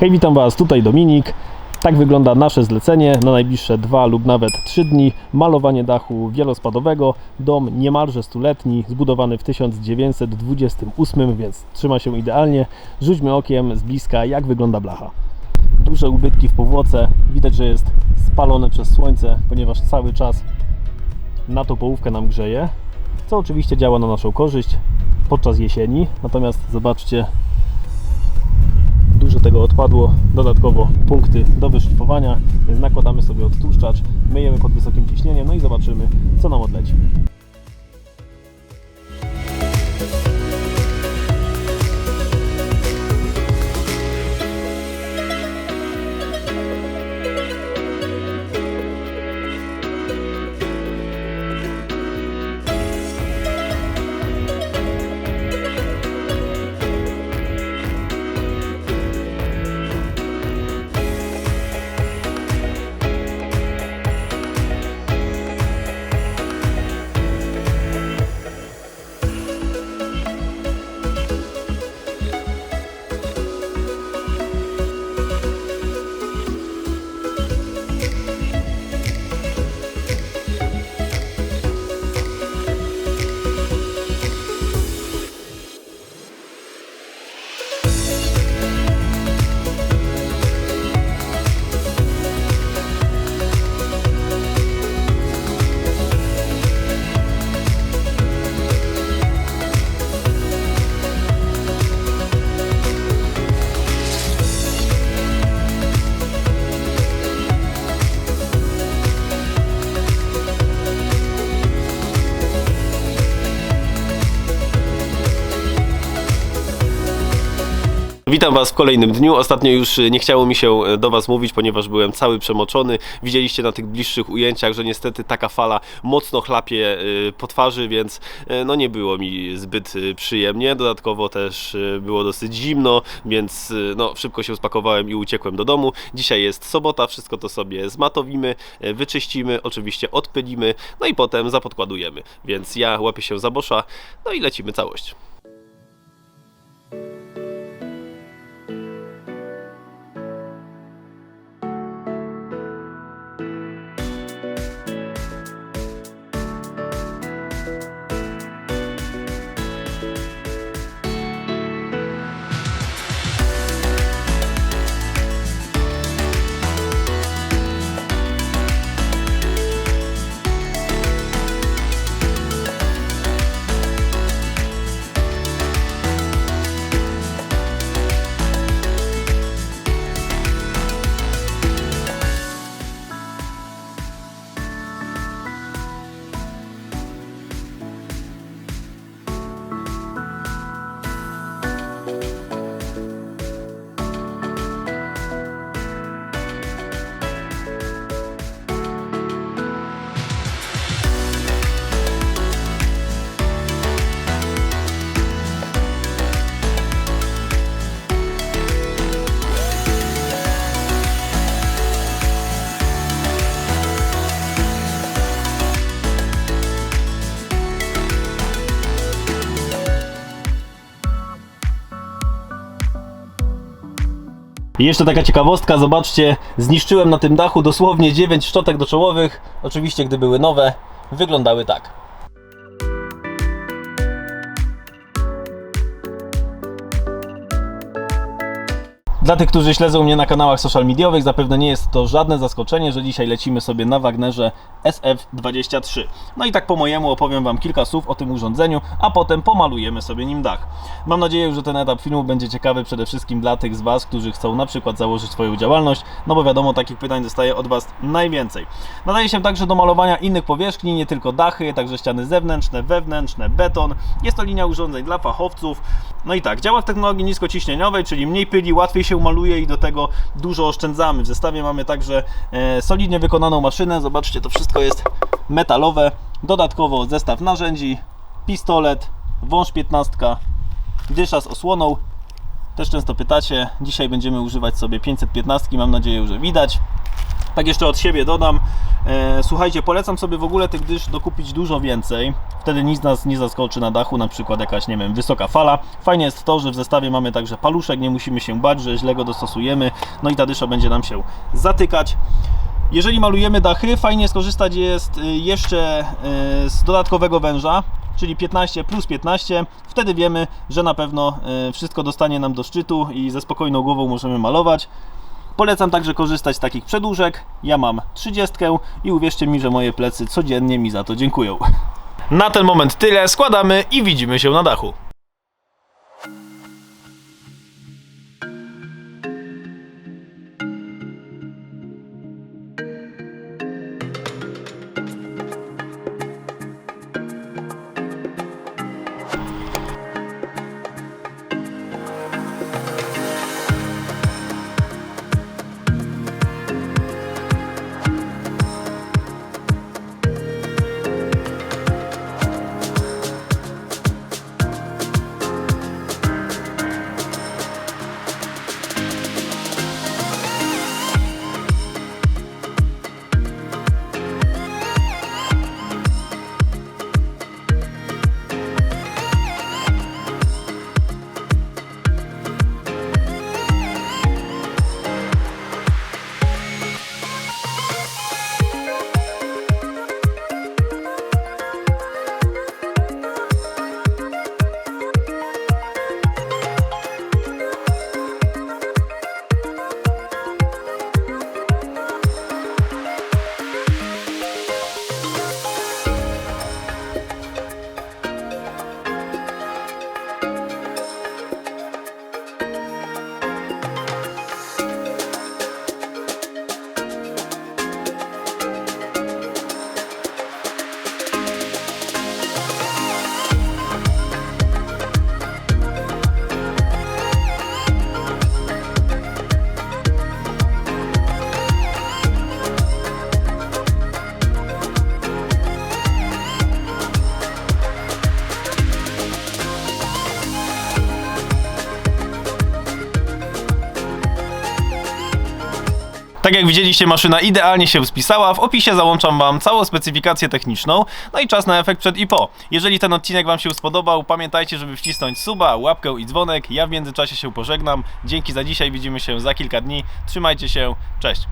Hej, witam Was, tutaj Dominik. Tak wygląda nasze zlecenie na najbliższe dwa lub nawet trzy dni. Malowanie dachu wielospadowego. Dom niemalże stuletni, zbudowany w 1928, więc trzyma się idealnie. Rzućmy okiem z bliska, jak wygląda blacha. Duże ubytki w powłoce. Widać, że jest spalone przez słońce, ponieważ cały czas na tą połówkę nam grzeje. Co oczywiście działa na naszą korzyść podczas jesieni. Natomiast zobaczcie, tego odpadło, dodatkowo punkty do wyszlifowania, więc nakładamy sobie odtłuszczacz, myjemy pod wysokim ciśnieniem, no i zobaczymy, co nam odleci. Witam Was w kolejnym dniu. Ostatnio już y, nie chciało mi się y, do Was mówić, ponieważ byłem cały przemoczony. Widzieliście na tych bliższych ujęciach, że niestety taka fala mocno chlapie y, po twarzy, więc no nie było mi zbyt przyjemnie. Dodatkowo też było dosyć zimno, więc no szybko się spakowałem i uciekłem do domu. Dzisiaj jest sobota, wszystko to sobie zmatowimy, wyczyścimy, oczywiście odpylimy, no i potem zapodkładujemy. Więc ja łapię się za bosza, no i lecimy całość. I jeszcze taka ciekawostka, zobaczcie, zniszczyłem na tym dachu dosłownie 9 szczotek doczołowych. Oczywiście, gdy były nowe, wyglądały tak. Dla tych, którzy śledzą mnie na kanałach social mediowych, zapewne nie jest to żadne zaskoczenie, że dzisiaj lecimy sobie na Wagnerze SF23. No i tak po mojemu opowiem Wam kilka słów o tym urządzeniu, a potem pomalujemy sobie nim dach. Mam nadzieję, że ten etap filmu będzie ciekawy przede wszystkim dla tych z Was, którzy chcą na przykład założyć swoją działalność, no bo wiadomo, takich pytań dostaję od Was najwięcej. Nadaje się także do malowania innych powierzchni, nie tylko dachy, także ściany zewnętrzne, wewnętrzne, beton. Jest to linia urządzeń dla fachowców. No i tak, działa w technologii niskociśnieniowej, czyli mniej pyli, łatwiej się maluje i do tego dużo oszczędzamy. W zestawie mamy także e, solidnie wykonaną maszynę. Zobaczcie, to wszystko jest metalowe. Dodatkowo zestaw narzędzi, pistolet, wąż 15, dysza z osłoną. Też często pytacie. Dzisiaj będziemy używać sobie 515, mam nadzieję, że widać. Tak jeszcze od siebie dodam. E, słuchajcie, polecam sobie w ogóle tych dysz dokupić dużo więcej. Wtedy nic nas nie zaskoczy na dachu, na przykład jakaś, nie wiem, wysoka fala. Fajnie jest to, że w zestawie mamy także paluszek, nie musimy się bać, że źle go dostosujemy. No i ta dysza będzie nam się zatykać. Jeżeli malujemy dachy, fajnie skorzystać jest y, jeszcze y, z dodatkowego węża, czyli 15 plus 15. Wtedy wiemy, że na pewno y, wszystko dostanie nam do szczytu i ze spokojną głową możemy malować. Polecam także korzystać z takich przedłużek. Ja mam 30 i uwierzcie mi, że moje plecy codziennie mi za to dziękują. Na ten moment tyle, składamy i widzimy się na dachu. Tak jak widzieliście, maszyna idealnie się spisała. W opisie załączam Wam całą specyfikację techniczną, no i czas na efekt przed i po. Jeżeli ten odcinek Wam się spodobał, pamiętajcie, żeby wcisnąć suba, łapkę i dzwonek. Ja w międzyczasie się pożegnam. Dzięki za dzisiaj, widzimy się za kilka dni. Trzymajcie się, cześć!